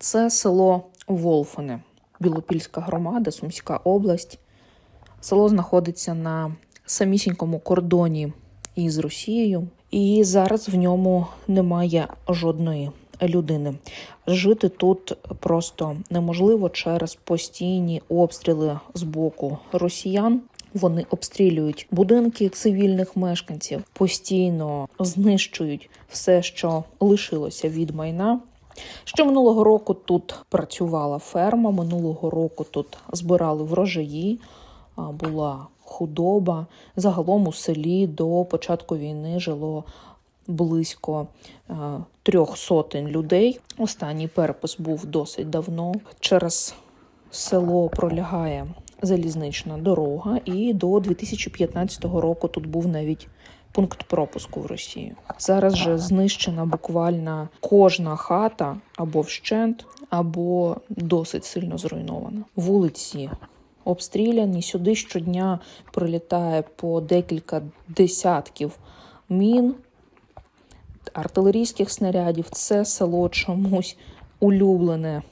Це село Волфине, Білопільська громада, Сумська область. Село знаходиться на самісінькому кордоні із Росією, і зараз в ньому немає жодної людини. Жити тут просто неможливо через постійні обстріли з боку росіян. Вони обстрілюють будинки цивільних мешканців, постійно знищують все, що лишилося від майна. Ще минулого року тут працювала ферма. Минулого року тут збирали врожаї, була худоба. Загалом у селі до початку війни жило близько трьох сотень людей. Останній перепис був досить давно. Через село пролягає залізнична дорога, і до 2015 року тут був навіть пункт пропуску в Росію. Зараз же знищена буквально кожна хата або вщент, або досить сильно зруйнована. Вулиці обстріляні. Сюди щодня прилітає по декілька десятків мін, артилерійських снарядів. Це село чомусь улюблене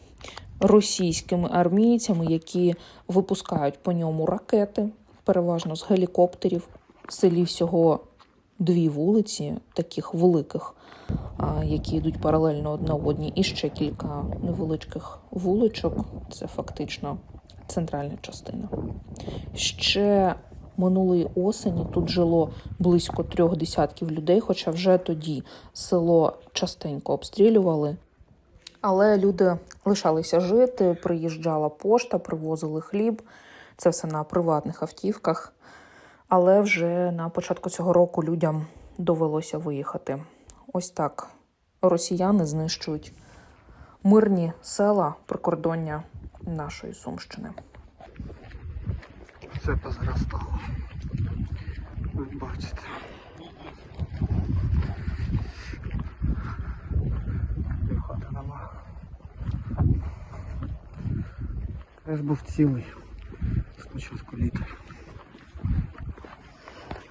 російськими армійцями, які випускають по ньому ракети, переважно з гелікоптерів. В селі всього дві вулиці, таких великих, які йдуть паралельно одна одній, і ще кілька невеличких вуличок. Це фактично центральна частина. Ще минулої осені тут жило близько трьох десятків людей, хоча вже тоді село частенько обстрілювали. Але люди лишалися жити, приїжджала пошта, привозили хліб. Це все на приватних автівках. Але вже на початку цього року людям довелося виїхати. Ось так росіяни знищують мирні села прикордоння нашої Сумщини. Все позаростало. Ви бачите. Теж був цілий спочатку літа.